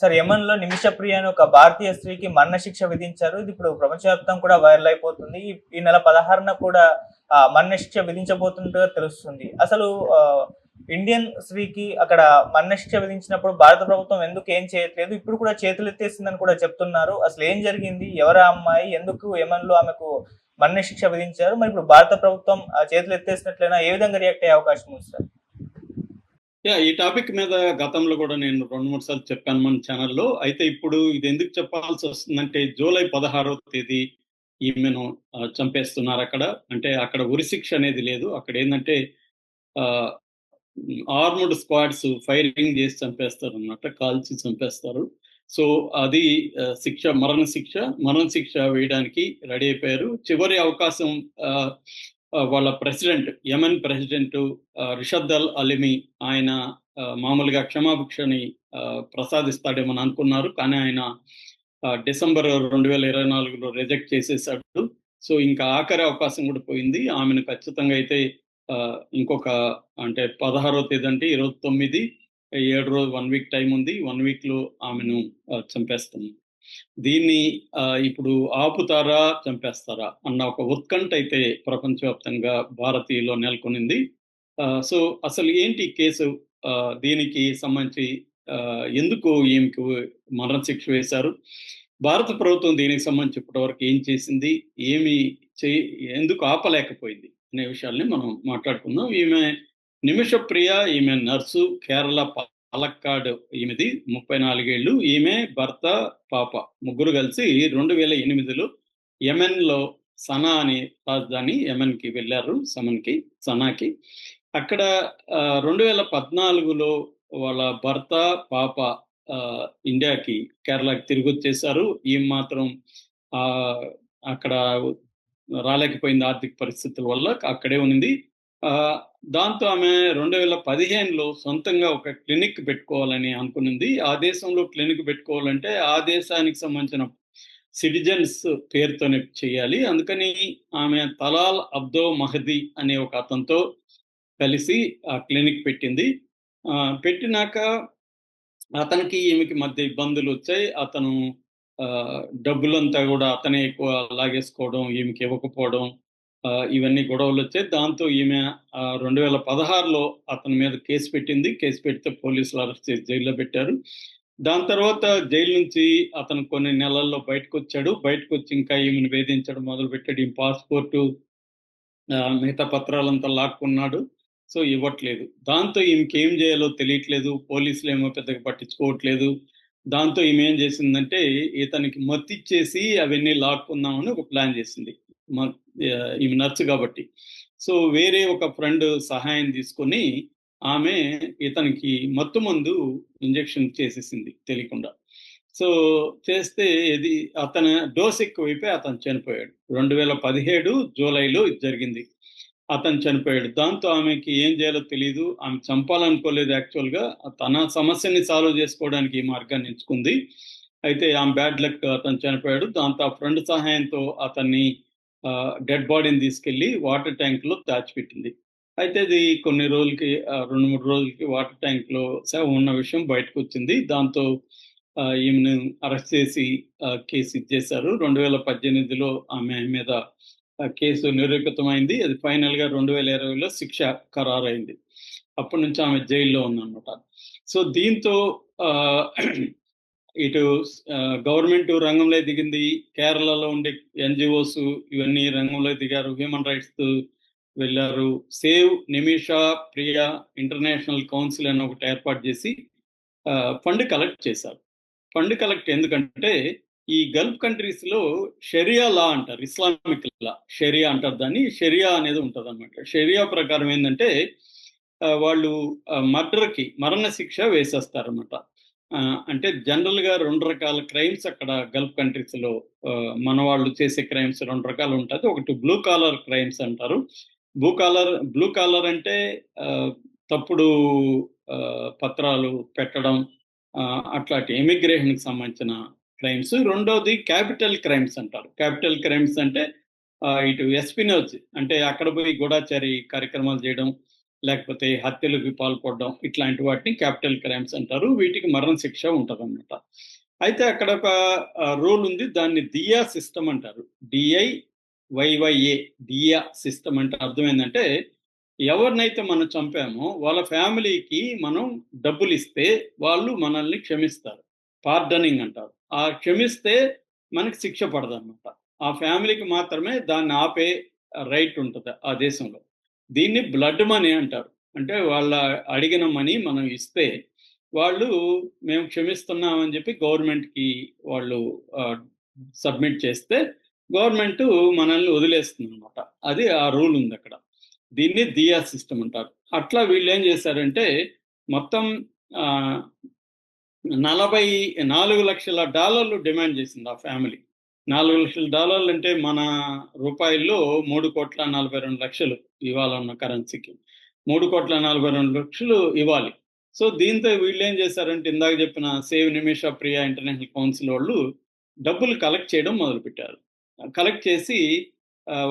Sir యమన్లో నిమిష ప్రియ అని ఒక భారతీయ స్త్రీకి మరణశిక్ష విధించారు. ఇది ఇప్పుడు ప్రపంచవ్యాప్తం కూడా వైరల్ అయిపోతుంది. ఈ- నెల పదహారున కూడా మరణశిక్ష మరణ విధించబోతున్నట్టుగా తెలుస్తుంది. అసలు ఇండియన్ స్త్రీకి అక్కడ మరణశిక్ష విధించినప్పుడు భారత ప్రభుత్వం ఎందుకు ఏం చేయట్లేదు? ఇప్పుడు కూడా చేతులు ఎత్తేసిందని కూడా చెప్తున్నారు. అసలు ఏం జరిగింది? ఎవరా అమ్మాయి? ఎందుకు యమన్లో ఆమెకు మరణశిక్ష విధించారు? మరి ఇప్పుడు భారత ప్రభుత్వం చేతులు ఎత్తేసినట్లయినా ఏ విధంగా రియాక్ట్ అయ్యే అవకాశం ఉంది సార్? యా ఈ టాపిక్ మీద గతంలో కూడా నేను రెండు మూడు సార్లు చెప్పాను మన ఛానల్లో. అయితే ఇప్పుడు ఇది ఎందుకు చెప్పాల్సి వస్తుందంటే జూలై పదహారవ తేదీ ఈమెను చంపేస్తున్నారు అక్కడ. అంటే అక్కడ ఉరిశిక్ష అనేది లేదు. అక్కడ ఏంటంటే ఆర్మ్డ్ స్క్వాడ్స్ ఫైరింగ్ చేసి చంపేస్తారు అన్నమాట కాల్చి చంపేస్తారు. సో అది శిక్ష మరణ శిక్ష మరణ శిక్ష వేయడానికి రెడీ అయిపోయారు. చివరి అవకాశం వాళ్ళ president Yemen president Rashad al Alimi ఆయన మామూలుగా క్షమాభిక్షని ప్రసాదిస్తాడేమని అనుకున్నారు. కానీ ఆయన డిసెంబర్ రెండు వేల ఇరవై నాలుగులో రిజెక్ట్ చేసేసాడు సో ఇంకా ఆఖరి అవకాశం కూడా పోయింది. ఆమెను ఖచ్చితంగా అయితే ఇంకొక అంటే పదహారో తేదీ అంటే ఇరవై తొమ్మిది ఏడు రోజు వన్ వీక్ టైం ఉంది. వన్ వీక్లో ఆమెను ఆ, దీన్ని ఆ, ఇప్పుడు ఆపుతారా చంపేస్తారా అన్న ఒక ఉత్కంఠ అయితే ప్రపంచవ్యాప్తంగా భారతీయులో నెలకొనింది. ఆ, సో అసలు ఏంటి కేసు? ఆ, దీనికి సంబంధించి ఎందుకు ఈమెకు మరణశిక్ష వేశారు? భారత ప్రభుత్వం దీనికి సంబంధించి ఇప్పటివరకు ఏం చేసింది? ఏమి చే ఎందుకు ఆపలేకపోయింది అనే విషయాల్ని మనం మాట్లాడుకుందాం. ఈమె నిమిష ప్రియ ఈమె నర్సు కేరళ పాలక్కాడ్ ఈమెది ముప్పై నాలుగేళ్ళు ఈమె భర్త పాప ముగ్గురు కలిసి రెండు వేల ఎనిమిదిలో యమెన్లో సనా అనే రాజధాని యమెన్కి వెళ్ళారు సమన్కి సనాకి. అక్కడ రెండు వేల పద్నాలుగులో వాళ్ళ భర్త పాప ఇండియాకి కేరళకి తిరిగి వచ్చేసారు. ఈమె మాత్రం ఆ, అక్కడ రాలేకపోయింది ఆర్థిక పరిస్థితుల వల్ల అక్కడే ఉంది దాంతో ఆమె రెండు వేల పదిహేనులో సొంతంగా ఒక క్లినిక్ పెట్టుకోవాలని అనుకునింది. ఆ దేశంలో క్లినిక్ పెట్టుకోవాలంటే ఆ దేశానికి సంబంధించిన సిటిజన్స్ పేరుతోనే చేయాలి. అందుకని ఆమె తలాల్ అబ్దో మహదీ అనే ఒక అతనితో కలిసి ఆ క్లినిక్ పెట్టింది. ఆ, పెట్టినాక అతనికి ఈమెకి మధ్య ఇబ్బందులు వచ్చాయి. అతను ఆ, డబ్బులంతా కూడా అతనే ఎక్కువ లాగేసుకోవడం ఈమెకి ఇవ్వకపోవడం ఇవన్నీ గొడవలు వచ్చాయి. దాంతో ఈమె రెండు వేల పదహారులో అతని మీద కేసు పెట్టింది. కేసు పెడితే పోలీసులు అరెస్ట్ చేసి జైల్లో పెట్టారు. దాని తర్వాత జైలు నుంచి అతను కొన్ని నెలల్లో బయటకు వచ్చాడు బయటకు వచ్చి ఇంకా ఈమెను వేధించడం మొదలు పెట్టాడు ఈ పాస్పోర్టు మిగతా పత్రాలంతా లాక్కున్నాడు. సో ఇవ్వట్లేదు. దాంతో ఈమెకి ఏం చేయాలో తెలియట్లేదు. పోలీసులు ఏమో పెద్దగా పట్టించుకోవట్లేదు. దాంతో ఈమె ఏం చేసిందంటే ఇతనికి మత్తిచ్చేసి అవన్నీ లాక్కుందామని ఒక ప్లాన్ చేసింది. మ- ఈమె నర్సు కాబట్టి. సో వేరే ఒక ఫ్రెండ్ సహాయం తీసుకొని ఆమె ఇతనికి మత్తు మందు ఇంజెక్షన్ చేసేసింది తెలియకుండా. సో చేస్తే ఇది అతను డోస్ ఎక్కువైపోయి అతను చనిపోయాడు. రెండు వేల పదిహేడు జూలైలో ఇది జరిగింది. అతను చనిపోయాడు. దాంతో ఆమెకి ఏం చేయాలో తెలియదు ఆమె చంపాలనుకోలేదు యాక్చువల్గా. తన సమస్యని సాల్వ్ చేసుకోవడానికి ఈ మార్గాన్ని ఎంచుకుంది. అయితే ఆమె బ్యాడ్ లక్ అతను చనిపోయాడు. దాంతో ఆ ఫ్రెండ్ సహాయంతో అతన్ని డెడ్ బాడీని తీసుకెళ్ళి వాటర్ ట్యాంక్లో దాచిపెట్టింది. అయితే అది కొన్ని రోజులకి రెండు మూడు రోజులకి వాటర్ ట్యాంక్లో ఉన్న విషయం బయటకు వచ్చింది దాంతో ఈమెను అరెస్ట్ చేసి కేసు ఇచ్చేశారు రెండు వేల పద్దెనిమిదిలో ఆమె మీద ఆ కేసు నిరూపితమైంది. అది ఫైనల్గా రెండు వేల ఇరవైలో శిక్ష ఖరారైంది. అప్పటి నుంచి ఆమె జైల్లో ఉందన్నమాట. సో దీంతో ఇటు గవర్నమెంట్ రంగంలో దిగింది కేరళలో ఉండే ఎన్జిఓస్ ఇవన్నీ రంగంలో దిగారు. హ్యూమన్ రైట్స్ వెళ్ళారు. Save Nimisha Priya international council అని ఒకటి ఏర్పాటు చేసి ఫండ్ కలెక్ట్ చేశారు. ఫండ్ కలెక్ట్ ఎందుకంటే ఈ గల్ఫ్ కంట్రీస్లో షరియా లా అంటారు ఇస్లామిక్ లా. షరియా అంటారు దాన్ని. షెరియా అనేది ఉంటుంది అనమాట షెరియా ప్రకారం ఏంటంటే వాళ్ళు మర్డర్కి మరణ శిక్ష వేసేస్తారన్నమాట. అంటే జనరల్గా రెండు రకాల క్రైమ్స్ అక్కడ గల్ఫ్ కంట్రీస్లో మన వాళ్ళు చేసే క్రైమ్స్ రెండు రకాలు ఉంటుంది ఒకటి బ్లూ కాలర్ క్రైమ్స్ అంటారు. బ్లూ కాలర్ బ్లూ కాలర్ అంటే తప్పుడు పత్రాలు పెట్టడం అట్లాంటి ఇమిగ్రేషన్కి సంబంధించిన క్రైమ్స్. రెండోది క్యాపిటల్ క్రైమ్స్ అంటారు. క్యాపిటల్ క్రైమ్స్ అంటే ఇటు ఎస్పినోజ్ అంటే అక్కడ పోయి గూఢాచారి కార్యక్రమాలు చేయడం లేకపోతే హత్యలకు పాల్పడడం ఇట్లాంటి వాటిని క్యాపిటల్ క్రైమ్స్ అంటారు. వీటికి మరణ శిక్ష ఉంటుందన్నమాట. అయితే అక్కడ ఒక రూల్ ఉంది. దాన్ని దియా సిస్టమ్ అంటారు. D I Y Y A Diya system అంటే అర్థం ఏంటంటే ఎవరినైతే మనం చంపామో వాళ్ళ ఫ్యామిలీకి మనం డబ్బులు ఇస్తే వాళ్ళు మనల్ని క్షమిస్తారు. పార్డనింగ్ అంటారు. ఆ క్షమిస్తే మనకి శిక్ష పడదు అనమాట ఆ ఫ్యామిలీకి మాత్రమే దాన్ని ఆపే రైట్ ఉంటుంది ఆ దేశంలో. దీన్ని బ్లడ్ మనీ అంటారు. అంటే వాళ్ళ అడిగిన మనీ మనం ఇస్తే వాళ్ళు మేము క్షమిస్తున్నామని చెప్పి గవర్నమెంట్కి వాళ్ళు సబ్మిట్ చేస్తే గవర్నమెంట్ మనల్ని వదిలేస్తుంది అనమాట అది ఆ రూల్ ఉంది అక్కడ. దీన్ని దియా సిస్టమ్ అంటారు. అట్లా వీళ్ళు ఏం చేశారంటే మొత్తం నలభై నాలుగు లక్షల డాలర్లు డిమాండ్ చేసింది ఆ ఫ్యామిలీ నాలుగు లక్షల డాలర్లు అంటే మన రూపాయల్లో మూడు కోట్ల నలభై రెండు లక్షలు ఇవ్వాలన్న కరెన్సీకి మూడు కోట్ల నలభై రెండు లక్షలు ఇవ్వాలి. సో దీంతో వీళ్ళు ఏం చేశారంటే ఇందాక చెప్పిన save Nimisha Priya international council వాళ్ళు డబ్బులు కలెక్ట్ చేయడం మొదలుపెట్టారు. కలెక్ట్ చేసి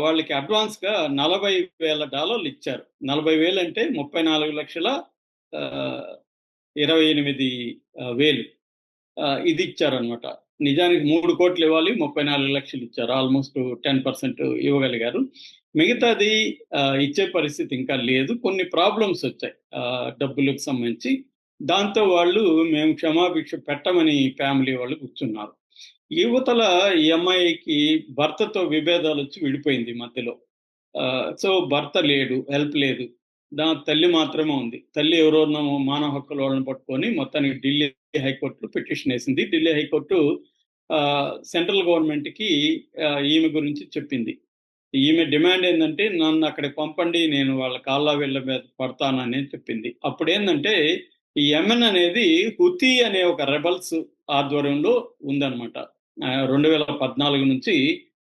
వాళ్ళకి అడ్వాన్స్గా నలభై వేల డాలర్లు ఇచ్చారు. నలభై వేలు అంటే ముప్పై నాలుగు లక్షల ఇరవై ఎనిమిది వేలు ఇది ఇచ్చారనమాట నిజానికి మూడు కోట్లు ఇవ్వాలి ముప్పై నాలుగు లక్షలు ఇచ్చారు. ఆల్మోస్ట్ టెన్ పర్సెంట్ ఇవ్వగలిగారు. మిగతాది ఇచ్చే పరిస్థితి ఇంకా లేదు. కొన్ని ప్రాబ్లమ్స్ వచ్చాయి డబ్బులకు సంబంధించి. దాంతో వాళ్ళు మేము క్షమాభిక్ష పెట్టమని ఫ్యామిలీ వాళ్ళు కూర్చున్నారు. యువతల ఈ అమ్మాయికి భర్తతో విభేదాలు వచ్చి విడిపోయింది మధ్యలో. సో భర్త లేడు హెల్ప్ లేదు. దా తల్లి మాత్రమే ఉంది. తల్లి ఎవరోనో మానవ హక్కుల వాళ్ళని పట్టుకొని మొత్తానికి ఢిల్లీ హైకోర్టులో పిటిషన్ వేసింది. ఢిల్లీ హైకోర్టు సెంట్రల్ గవర్నమెంట్కి ఈమె గురించి చెప్పింది. ఈమె డిమాండ్ ఏంటంటే నన్ను అక్కడికి పంపండి నేను వాళ్ళ కాళ్ళ వీళ్ళ మీద పడతానని చెప్పింది. అప్పుడు ఏంటంటే ఈ ఎంఎన్ అనేది హుతీ అనే ఒక రెబల్స్ ఆధ్వర్యంలో ఉందన్నమాట. రెండు వేల పద్నాలుగు నుంచి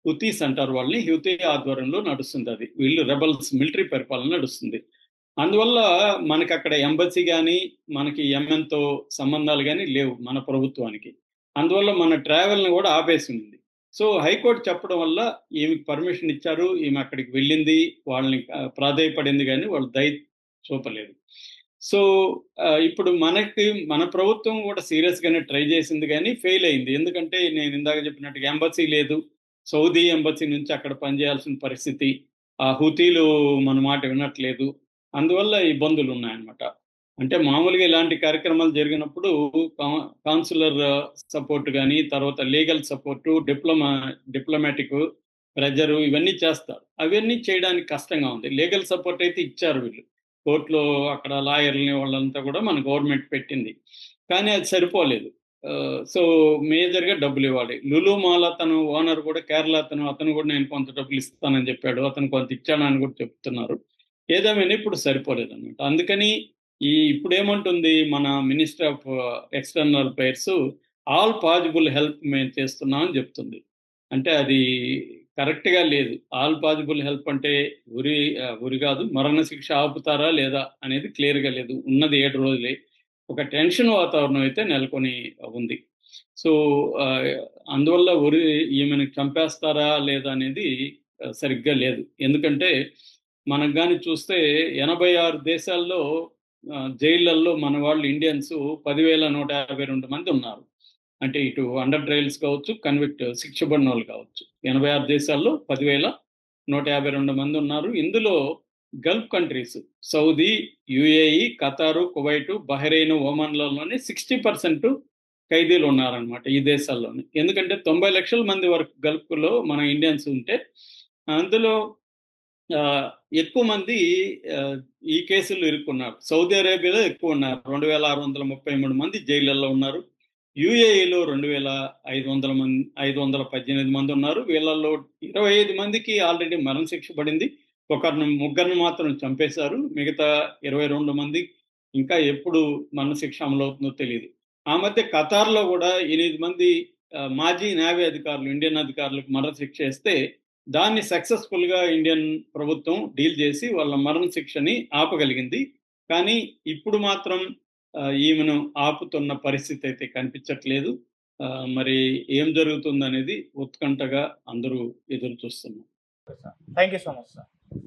హుతీస్ అంటారు వాళ్ళని. హుతీ ఆధ్వర్యంలో నడుస్తుంది అది. వీళ్ళు రెబల్స్ మిలిటరీ పరిపాలన నడుస్తుంది. అందువల్ల మనకి అక్కడ ఎంబసీ కానీ మనకి ఎంఎన్తో సంబంధాలు కానీ లేవు మన ప్రభుత్వానికి. అందువల్ల మన ట్రావెల్ని కూడా ఆపేసి ఉంది సో హైకోర్టు చెప్పడం వల్ల ఈమెకి పర్మిషన్ ఇచ్చారు ఈమె అక్కడికి వెళ్ళింది వాళ్ళని ప్రాధాయపడింది కానీ వాళ్ళు దయ చూపలేదు. సో ఇప్పుడు మనకి మన ప్రభుత్వం కూడా సీరియస్గానే ట్రై చేసింది కానీ ఫెయిల్ అయింది. ఎందుకంటే నేను ఇందాక చెప్పినట్టుగా ఎంబసీ లేదు. సౌదీ ఎంబసీ నుంచి అక్కడ పనిచేయాల్సిన పరిస్థితి. ఆ హుతీలు మన మాట వినట్లేదు. అందువల్ల ఇబ్బందులు ఉన్నాయన్నమాట. అంటే మామూలుగా ఇలాంటి కార్యక్రమాలు జరిగినప్పుడు కాన్సులర్ సపోర్ట్ కానీ తర్వాత legal support diploma diplomatic pressure ఇవన్నీ చేస్తారు. అవన్నీ చేయడానికి కష్టంగా ఉంది. లీగల్ సపోర్ట్ అయితే ఇచ్చారు వీళ్ళు. కోర్టులో అక్కడ లాయర్లని వాళ్ళంతా కూడా మన గవర్నమెంట్ పెట్టింది. కానీ అది సరిపోలేదు. సో మేజర్గా డబ్బులు ఇవ్వాలి. లులు మాల్ అతను ఓనర్ కూడా కేరళ అతను అతను కూడా నేను కొంత డబ్బులు ఇస్తానని చెప్పాడు. అతను కొంత ఇచ్చానని కూడా చెప్తున్నారు. ఏదేమైనా ఇప్పుడు సరిపోలేదు అనమాట అందుకని ఈ ఇప్పుడు ఏమంటుంది మన minister of external affairs all possible help మేము చేస్తున్నాం అని చెప్తుంది. అంటే అది కరెక్ట్గా లేదు. ఆల్ పాజిబుల్ హెల్ప్ అంటే ఉరి ఉరి కాదు మరణ శిక్ష ఆపుతారా లేదా అనేది క్లియర్గా లేదు. ఉన్నది ఏడు రోజులే. ఒక టెన్షన్ వాతావరణం అయితే నెలకొని ఉంది. సో అందువల్ల ఉరి ఈమెను చంపేస్తారా లేదా అనేది సరిగ్గా లేదు. ఎందుకంటే మనకు కానీ చూస్తే ఎనభై ఆరు దేశాల్లో జైళ్ళల్లో మన వాళ్ళు ఇండియన్స్ పదివేల నూట యాభై రెండు మంది ఉన్నారు. అంటే ఇటు అండర్ ట్రయల్స్ కావచ్చు కన్విక్ట్ శిక్షబడిన వాళ్ళు కావచ్చు. ఎనభై ఆరు దేశాల్లో పదివేల నూట యాభై రెండు మంది ఉన్నారు. ఇందులో gulf countries Saudi UAE Qatar Kuwait Bahrain ఒమన్లలోనే sixty percent ఖైదీలు ఉన్నారనమాట ఈ దేశాల్లోనే. ఎందుకంటే తొంభై లక్షల మంది వరకు గల్ఫ్లో మన ఇండియన్స్ ఉంటే అందులో ఎక్కువ మంది ఈ కేసులు ఇరుక్కున్నారు. సౌదీ అరేబియాలో ఎక్కువ ఉన్నారు. రెండు వేల ఆరు వందల ముప్పై మూడు మంది జైళ్ళల్లో ఉన్నారు. యుఏఈలో రెండు వేల ఐదు వందల మంది ఐదు వందల పద్దెనిమిది మంది ఉన్నారు. వీళ్ళల్లో ఇరవై ఐదు మందికి ఆల్రెడీ మరణశిక్ష పడింది. ఒకరిని ముగ్గురిని మాత్రం చంపేశారు. మిగతా ఇరవై రెండు మంది ఇంకా ఎప్పుడు మరణశిక్ష అమలు అవుతుందో తెలియదు ఆ మధ్య ఖతార్లో కూడా ఎనిమిది మంది మాజీ నేవీ అధికారులు ఇండియన్ అధికారులకు మరణశిక్ష ఇస్తే దాన్ని సక్సెస్ఫుల్గా ఇండియన్ ప్రభుత్వం డీల్ చేసి వాళ్ళ మరణ శిక్షని ఆపగలిగింది. కానీ ఇప్పుడు మాత్రం ఈమెను ఆపుతున్న పరిస్థితి అయితే కనిపించట్లేదు. మరి ఏం జరుగుతుందనేది ఉత్కంఠగా అందరూ ఎదురు చూస్తున్నారు thank you so much sir